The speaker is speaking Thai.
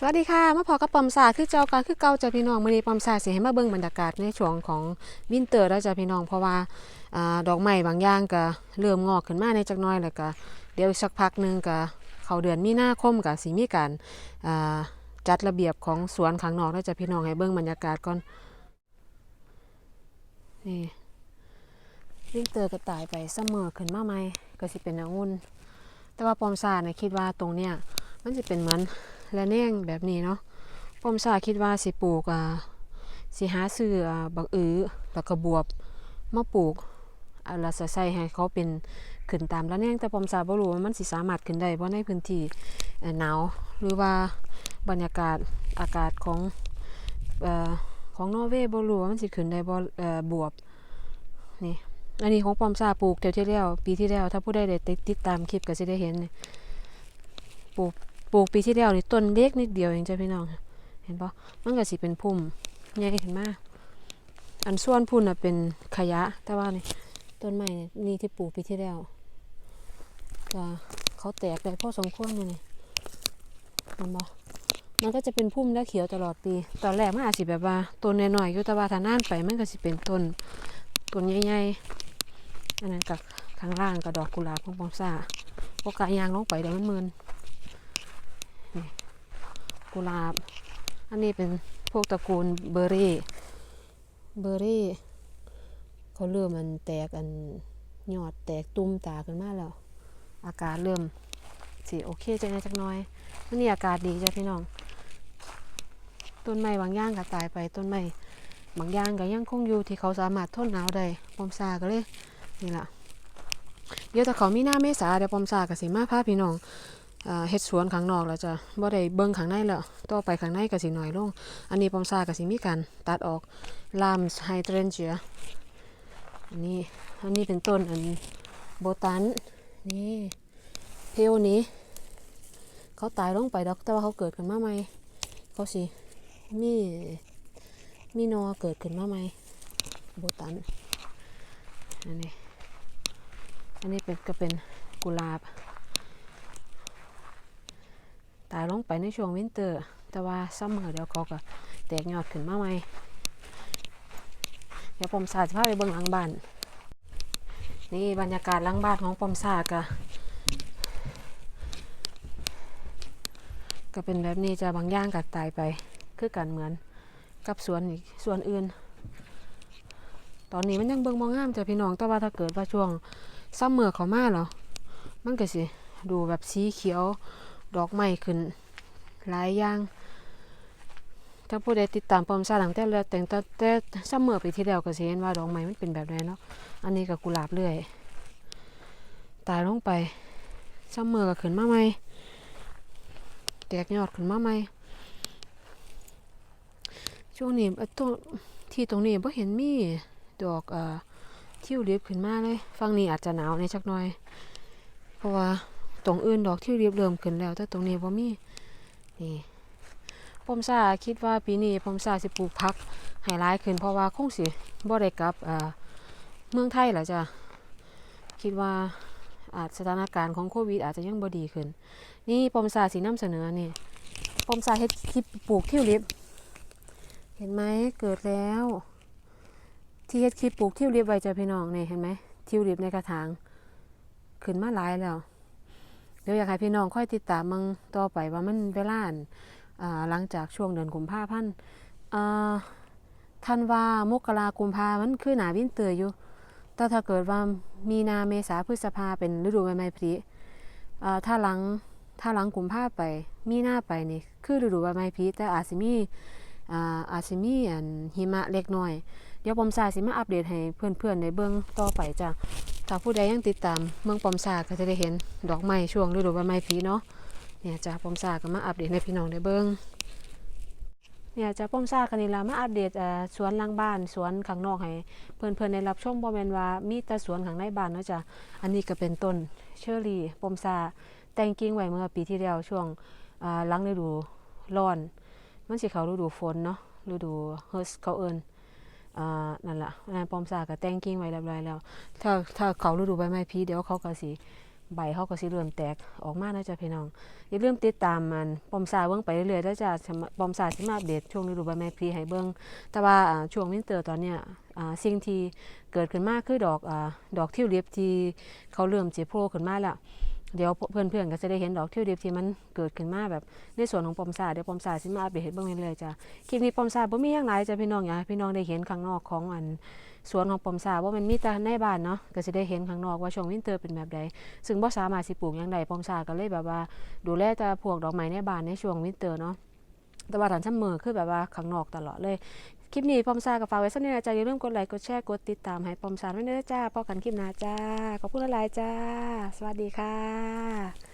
สวัสดีค่ะมาพอกับปอมซาคือเจ้ากันคือเก่าจ้ะพี่น้องมือนี้ปอมซาสิให้มาเบิ่งบรรยากาศในช่วงของวินเตอร์แล้วจ้ะพี่น้องเพราะว่าอดอกไม้บางอย่างก็เริ่มงอกขึ้นมาในจักน่อยแล้วก็เดี๋ยวสักพักหนึงก็เข้าเดือนมีนาคมก็สิมีการจัดระเบียบของสวนข้างนอกแล้วจ้ะพี่น้องให้เบิ่งบรรยากาศก่อนนี่วินเตอร์ก็ตายไปเสมอขึ้นมาใหม่ก็สิเป็นองุ่นแต่ว่าปอมซาเนี่ยคิดว่าตรงเนี้ยมันสิเป็นเหมือน และแนงแบบนี้เนาะปอมซาคิดว่าสิปลูกอ่าสิหาซื้ออ่าบักอือแล้วก็บวบมาปลูกอาล้วจะใส่ให้เขาเป็นขึ้นตามละแนงแต่ปอมซาบ่รู้ว่ามันสิสามารถขึ้นได้บ่ในพื้นที่หนาวหรือว่าบรรยากาศอากาศของเอ่อของนอร์เวย์บ่รู้ว่ามันสิขึ้นได้บ่เอ่อบวบนี่อันนี้ของปอมซาปลูกเที่ยวที่แล้วปีที่แล้วถ้าผู้ใดได้ติดติดตามคลิปก็สิได้เห็นปลูก ปลูกปีที่แล้วนี่ต้นเล็กนิดเดียวเองจ้ะพี่น้อง เห็นปะมันก็สิเป็นพุ่มใหญ่ขึ้นมาอันส่วนพุ่นน่ะเป็นขยะ แต่ว่านี่ต้นไม้นี่ที่ปลูกปีที่แล้วก็เขาแตกได้พอสมควรเลยนี่เห็นปะมันก็จะเป็นพุ่มและเขียวตลอดปี ตอนแรกมันอาจสิแบบว่าต้นน้อยๆอยู่แต่ว่าถ้านานไปมันก็สิเป็นต้นต้นใหญ่ๆอันนั้นกับข้างล่างก็ดอกกุหลาบของปองซ่าพวกกายางลงไปเดี๋ยวมันเมึน กุหลาบ อันนี้เป็นพวกตระกูลเบอร์รี่ เบอร์รี่ เขาเริ่มมันแตกอันยอดแตกตุ้มตาขึ้นมาแล้ว อากาศเริ่มสิโอเคจังไงจักน้อยมันนี่อากาศดีจ้ะพี่น้อง ต้นไม้บางย่างก็ตายไปต้นไม้บางย่างก็ยังคงอยู่ที่เขาสามารถทนหนาวได้ปอมซาก็เลยนี่ล่ะเดี๋ยวแต่เขามีหน้าเมษาเดี๋ยวปอมซากับสิมาพาพี่น้อง เฮ็ดสวนข้างนอกแล้วจ้ะบ่ได้เบิ่งข้างในแล้วต่อไปข้างในก็สิน้อยลง อันนี้ปอมซาก็สิมีการตัดออกลามไฮเดรนเจียอันนี้อันนี้เป็นต้นอันโบตันนี่เพลนี้เขาตายลงไปดอกแต่ว่าเขาเกิดขึ้นมาใหม่เขาสิมีมีนอเกิดขึ้นมาใหม่โบตันอันนี้อันนี้เป็นก็เป็นกุหลาบ ตายลงไปในช่วงวินเตอร์ แต่ว่าซัมเมอเดี๋ยวเขาก็แตกยอดขึ้นมาใหม่เดี๋ยวปอมซาจะพาไปเบิ่งหลังบ้าน นี่บรรยากาศหลังบ้านของปอมซากะก็เป็นแบบนี้จะบางย่างกัดตายไป คือกันเหมือนกับสวนอีกส่วนอื่น ตอนนี้มันยังเบิ่งมองงามจ้ะพี่น้องแต่ว่าถ้าเกิดว่าช่วงซัมเมอร์เขามาเหรอมันก็สิดูแบบสีเขียว ดอกไม้ขึ้น หลายอย่างถ้าผู้ใดติดตามปอมซาหลังแต่แล้วแต่งแต่แต่ซัมเมอร์ปีที่แล้วก็สิเห็นว่าดอกไม้มันเป็นแบบไหนเนาะอันนี้ก็กุหลาบเรื่อย ตายลงไปซัมเมอร์ก็ขึ้นมาใหม่แตกยอดขึ้นมาใหม่ช่วงนี้ตรงที่ตรงนี้บ่เห็นมีดอกเอ่อทิวลิปขึ้นมาเลยฝั่งนี้อาจจะหนาวในจักหน่อย เพราะว่า ตรงอื่นดอกที่เรียบเริ่มขึ้นแล้ว แต่ตรงนี้บ่มีนี่ปอมซาคิดว่าปีนี้ปอมซาสิปลูกผักให้หลายขึ้นเพราะว่าคงสิบ่ได้กลับอ่าเมืองไทยแล้วจ้ะคิดว่าอาจสถานการณ์ของโควิดอาจจะยังบ่ดีขึ้น นี่ปอมซาสินำเสนอนี่ปอมซาเฮ็ดคลิปปลูกทิวลิป เห็นไหมเกิดแล้ว ที่เฮ็ดคลิปปลูกทิวลิปไว้จ้ะพี่น้องนี่เห็นไหมทิวลิปในกระถาง ขึ้นมาหลายแล้ว ดี๋ยวอยากให้พี่น้องค่อยติดตามมังต่อไปว่ามันเวลานหลังจากช่วงเดือนกุมภาพันธ์อ่าธันวามกรากุมภามันคือหนาวินเตอร์อยู่ แต่ถ้าเกิดว่ามีนาเมษาพฤษภาเป็นฤดูใบไม้ผลิถ้าหลังถ้าหลังกุมภาไป มีหน้าไปนี่คือฤดูใบไม้ผลิแต่อาจสิมีอาอาจสิมีอันหิมะเล็กน้อย เดี๋ยวผมสายสิมาอัปเดตให้เพื่อนๆในเบื้องต่อไปจ้ะ ถ้าผู้ใดยังติดตามเมืองปอมซาก็จะได้เห็นดอกไม้ช่วงฤดูใบไม้ผลิเนาะเนี่ยจ้าปอมซาก็มาอัปเดตให้พี่น้องได้เบิ่งเนี่ยจ้าปอมซากันนี่ละมาอัปเดตสวนหลังบ้านสวนข้างนอกให้เพื่อนๆได้รับชมบ่แมนว่ามีแต่สวนข้างในบ้านเนาะจ้ะอันนี้ก็เป็นต้นเชอร์รี่ปอมซาแต่งกิ่งไว้เมื่อปีที่แล้วช่วงหลังฤดูร้อน มันสิเขาฤดูฝนเนาะฤดูเฮิร์สเขาเอิ้น อ่านั่นแหละนั่นปอมซาก็แตงกิ่งไว้เรียบร้อยแล้ว ถ้าถ้าเขาฤดูใบไม้ผลิเดี๋ยวเขาก็สิใบเขาก็สิเริ่มแตกออกมาแล้วจ้ะพี่น้อง อย่าลืมติดตามมันปอมซาเบิ่งไปเรื่อยๆแล้วจ้ะปอมซาสิมาอัปเดตช่วงฤดูใบไม้ผลิให้เบิ่งแต่ว่าช่วงวินเตอร์ตอนเนี้ยสิ่งที่เกิดขึ้นมากคือดอกอดอกทิวลิปที่เขาเริ่มสิโผล่ขึ้นมาแล้ว เดี๋ยวเพื่อนๆก็จะได้เห็นดอกทิวลิปที่มันเกิดขึ้นมาแบบในส่วนของปอมซาเดี๋ยวปอมซาสิมาอัปเดตให้เบิ่งเรื่อยๆจ้ะคลิปนี้ปอมซาบ่มีหยังหลายจ้ะพี่น้องอยากให้พี่น้องได้เห็นข้างนอกของอันสวนของปอมซาว่ามันมีแต่ในบ้านเนาะก็สิได้เห็นข้างนอกว่าช่วงวินเตอร์เป็นแบบใดซึ่งบ่สามารถสิปลูกหยังใดปอมซาก็เลยแบบว่าดูแลแต่พวกดอกไม้ในบ้านในช่วงวินเตอร์เนาะแต่ว่าตอนซัมเมอคือแบบว่าข้างนอกตลอดเลย คลิปนี้ปอมซากับฝากไว้สักนิดนะจ๊ะอย่าลืมกดไลค์กดแชร์กดติดตามให้ปอมซาไว้ด้วยนะจ้าพอกันคลิปหน้าจ้าขอบคุณหลายจ้า สวัสดีค่ะ